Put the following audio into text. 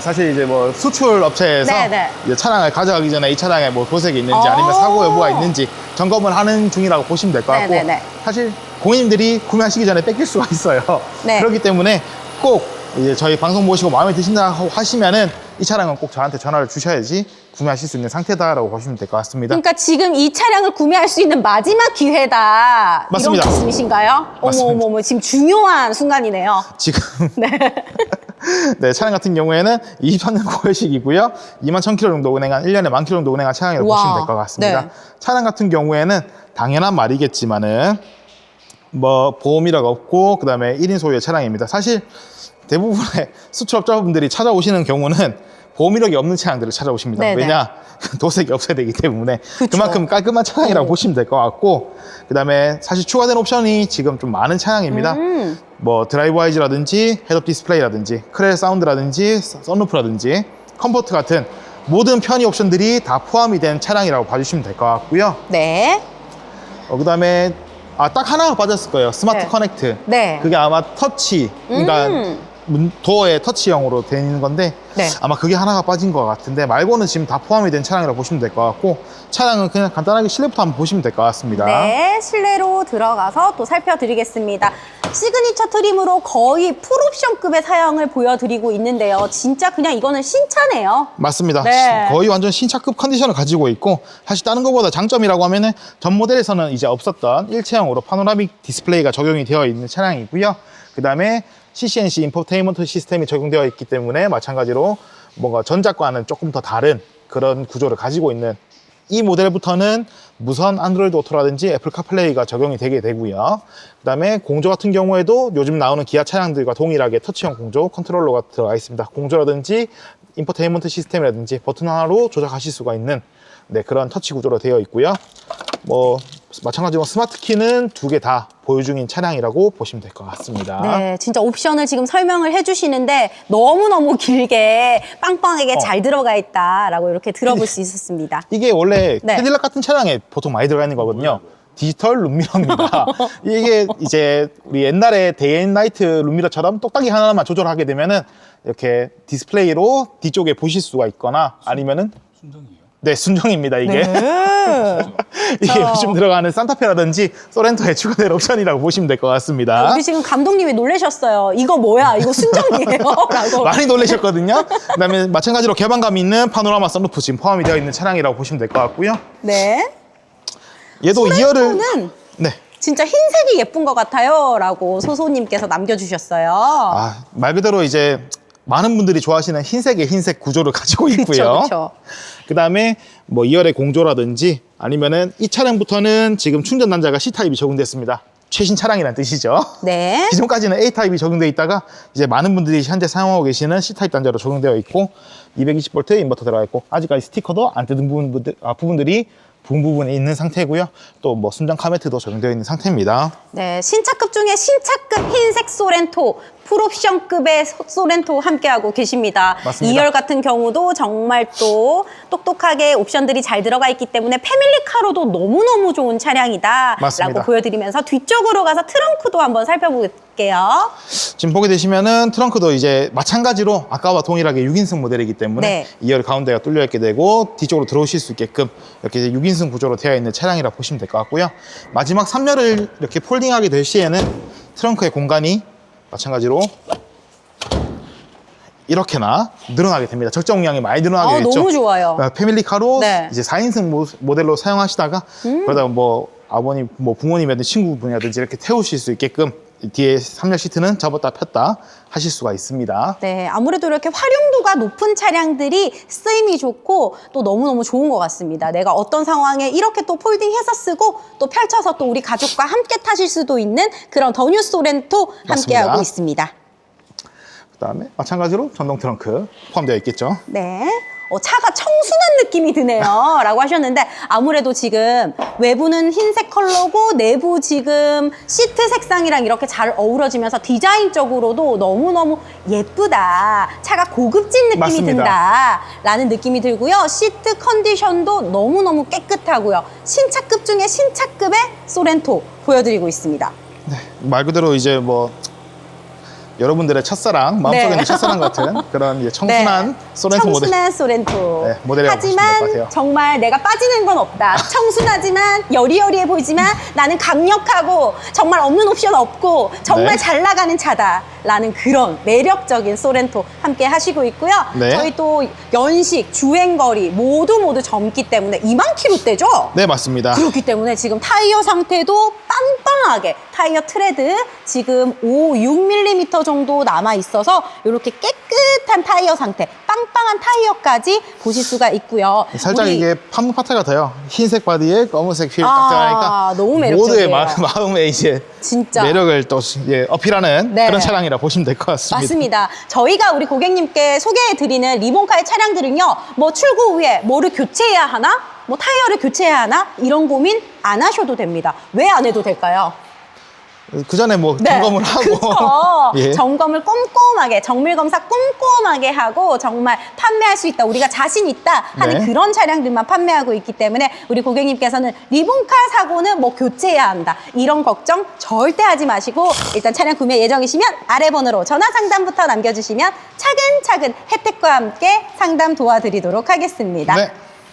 사실 이제 뭐 수출 업체에서 네, 네. 이제 차량을 가져가기 전에 이 차량에 뭐 도색이 있는지 어. 아니면 사고 여부가 있는지 점검을 하는 중이라고 보시면 될 것 같고 네, 네, 네. 사실 고객님들이 구매하시기 전에 뺏길 수가 있어요. 네. 그렇기 때문에 꼭 이제 저희 방송 보시고 마음에 드신다고 하시면은 이 차량은 꼭 저한테 전화를 주셔야지 구매하실 수 있는 상태다라고 보시면 될 것 같습니다. 그러니까 지금 이 차량을 구매할 수 있는 마지막 기회다. 맞습니다. 이런 말씀이신가요? 어머. 어머 어머 지금 중요한 순간이네요. 지금 네. 차량 같은 경우에는 23년 9월식이고요. 2만 1000km 정도 운행한 1년에 만 킬로 정도 운행한 차량이라고 우와. 보시면 될 것 같습니다. 네. 차량 같은 경우에는 당연한 말이겠지만은 뭐 보험이라가 없고 그다음에 1인 소유의 차량입니다. 사실 대부분의 수출업자분들이 찾아오시는 경우는 보험 이력이 없는 차량들을 찾아오십니다. 네네. 왜냐? 도색이 없어야 되기 때문에 그쵸. 그만큼 깔끔한 차량이라고 어. 보시면 될 것 같고 그다음에 사실 추가된 옵션이 지금 좀 많은 차량입니다. 음. 뭐 드라이브 아이즈라든지 헤드업 디스플레이라든지 크렐 사운드라든지 썬루프라든지 컴포트 같은 모든 편의 옵션들이 다 포함이 된 차량이라고 봐주시면 될 것 같고요. 네. 어, 그다음에 아 딱 하나가 빠졌을 거예요. 스마트 네. 커넥트. 네. 그게 아마 터치, 그러니까 음. 문, 도어에 터치형으로 되어 있는 건데 네. 아마 그게 하나가 빠진 것 같은데 말고는 지금 다 포함이 된 차량이라고 보시면 될 것 같고 차량은 그냥 간단하게 실내부터 한번 보시면 될 것 같습니다. 네, 실내로 들어가서 또 살펴드리겠습니다. 시그니처 트림으로 거의 풀옵션급의 사양을 보여드리고 있는데요. 진짜 그냥 이거는 신차네요. 맞습니다. 네. 거의 완전 신차급 컨디션을 가지고 있고 사실 다른 것보다 장점이라고 하면은 전 모델에서는 이제 없었던 일체형으로 파노라믹 디스플레이가 적용이 되어 있는 차량이고요. 그 다음에 CCNC 인포테인먼트 시스템이 적용되어 있기 때문에 마찬가지로 뭔가 전작과는 조금 더 다른 그런 구조를 가지고 있는 이 모델부터는 무선 안드로이드 오토라든지 애플 카플레이가 적용이 되게 되고요. 그 다음에 공조 같은 경우에도 요즘 나오는 기아 차량들과 동일하게 터치형 공조 컨트롤러가 들어가 있습니다. 공조라든지 인포테인먼트 시스템이라든지 버튼 하나로 조작하실 수가 있는 네, 그런 터치 구조로 되어 있고요. 뭐 마찬가지로 스마트 키는 두 개 다 보유 중인 차량이라고 보시면 될 것 같습니다. 네, 진짜 옵션을 지금 설명을 해주시는데 너무너무 길게 빵빵하게 어. 잘 들어가 있다라고 이렇게 들어볼 수 있었습니다. 이게 원래 네. 캐딜락 같은 차량에 보통 많이 들어가 있는 거거든요. 디지털 룸미러입니다. 이게 이제 우리 옛날에 데이앤나이트 룸미러처럼 똑딱이 하나만 조절하게 되면은 이렇게 디스플레이로 뒤쪽에 보실 수가 있거나 아니면은 순정이에요. 네 순정입니다 이게 네. 이게 자. 요즘 들어가는 산타페라든지 소렌토에 추가될 옵션이라고 보시면 될 것 같습니다. 우리 지금 감독님이 놀라셨어요. 이거 뭐야? 이거 순정이에요? 라고. 많이 놀라셨거든요. 그다음에 마찬가지로 개방감 있는 파노라마 썬루프 지금 포함이 되어 있는 차량이라고 보시면 될 것 같고요. 네. 얘도 2열을 저는 네. 진짜 흰색이 예쁜 것 같아요. 라고 소소님께서 남겨주셨어요. 아, 말 그대로 이제 많은 분들이 좋아하시는 흰색의 흰색 구조를 가지고 있고요. 그쵸. 그 다음에 뭐 2열의 공조라든지 아니면은 이 차량부터는 지금 충전 단자가 C타입이 적용됐습니다. 최신 차량이란 뜻이죠. 네. 기존까지는 A타입이 적용되어 있다가 이제 많은 분들이 현재 사용하고 계시는 C타입 단자로 적용되어 있고 220V 인버터 들어가 있고 아직까지 스티커도 안 뜯은 부분들, 아, 부분들이 부분 부분에 있는 상태고요. 또 뭐 순정 카메트도 적용되어 있는 상태입니다. 네, 신차급 중에 신차급 흰색 소렌토, 풀옵션급의 소- 소렌토 함께하고 계십니다. 맞습니다. 2열 같은 경우도 정말 또 똑똑하게 옵션들이 잘 들어가 있기 때문에 패밀리카로도 너무너무 좋은 차량이다. 맞습니다. 라고 보여드리면서 뒤쪽으로 가서 트렁크도 한번 살펴볼게요. 지금 보게 되시면은 트렁크도 이제 마찬가지로 아까와 동일하게 6인승 모델이기 때문에 네. 2열 가운데가 뚫려 있게 되고 뒤쪽으로 들어오실 수 있게끔 이렇게 이제 6인승 구조로 되어 있는 차량이라 보시면 될 것 같고요. 마지막 3열을 이렇게 폴딩하게 될 시에는 트렁크의 공간이 마찬가지로 이렇게나 늘어나게 됩니다. 적정량이 많이 늘어나게 아, 됐죠. 너무 좋아요. 어, 패밀리카로 네. 음. 이제 4인승 모, 모델로 사용하시다가 그러다 뭐 아버님, 뭐 부모님이라든지 친구분이라든지 이렇게 태우실 수 있게끔 뒤에 3열 시트는 접었다 폈다 하실 수가 있습니다. 네, 아무래도 이렇게 활용도가 높은 차량들이 쓰임이 좋고 또 너무너무 좋은 것 같습니다. 내가 어떤 상황에 이렇게 또 폴딩해서 쓰고 또 펼쳐서 또 우리 가족과 함께 타실 수도 있는 그런 더 뉴 소렌토 함께하고 맞습니다. 있습니다. 그다음에 마찬가지로 전동 트렁크 포함되어 있겠죠. 네. 어, 차가 청순한 느낌이 드네요. 라고 하셨는데 아무래도 지금 외부는 흰색 컬러고 내부 지금 시트 색상이랑 이렇게 잘 어우러지면서 디자인적으로도 너무너무 예쁘다. 차가 고급진 느낌이 맞습니다. 든다. 라는 느낌이 들고요. 시트 컨디션도 너무너무 깨끗하고요. 신차급 중에 신차급의 소렌토 보여드리고 있습니다. 말 그대로 이제 뭐 여러분들의 첫사랑, 마음속에 네. 있는 첫사랑 같은 그런 이제 청순한 소렌토 모델. 청순한 소렌토. 네, 모델이라고 보시면 될것 하지만 같아요. 정말 내가 빠지는 건 없다. 청순하지만 여리여리해 보이지만 나는 강력하고 정말 없는 옵션 없고 정말 네. 잘 나가는 차다 라는 그런 매력적인 소렌토 함께 하시고 있고요. 네. 저희 또 연식, 주행거리 모두 모두 젊기 때문에 2만 킬로대죠? 네, 맞습니다. 그렇기 때문에 지금 타이어 상태도 빵빵하게 타이어 트레드 지금 5, 6mm 정도 남아 있어서 이렇게 깨끗 한 타이어 상태, 빵빵한 타이어까지 보실 수가 있고요. 살짝 우리 이게 판무 파트 같아요. 흰색 바디에 검은색 휠 아, 딱 들어가니까 너무 모두의 매력적이에요. 마, 마음에 이제 진짜 매력을 또 예, 어필하는 네. 그런 차량이라 보시면 될 것 같습니다. 맞습니다. 저희가 우리 고객님께 소개해드리는 리본카의 차량들은요, 뭐 출고 후에 뭐를 교체해야 하나? 뭐 타이어를 교체해야 하나? 이런 고민 안 하셔도 됩니다. 왜 안 해도 될까요? 그 전에 뭐 점검을 하고 네. 예. 점검을 꼼꼼하게 정밀 검사 꼼꼼하게 하고 정말 판매할 수 있다 우리가 자신 있다 하는 네. 그런 차량들만 판매하고 있기 때문에 우리 고객님께서는 리본카 사고는 뭐 교체해야 한다 이런 걱정 절대 하지 마시고 일단 차량 구매 예정이시면 아래 번호로 전화 상담부터 남겨주시면 차근차근 혜택과 함께 상담 도와드리도록 하겠습니다. 네.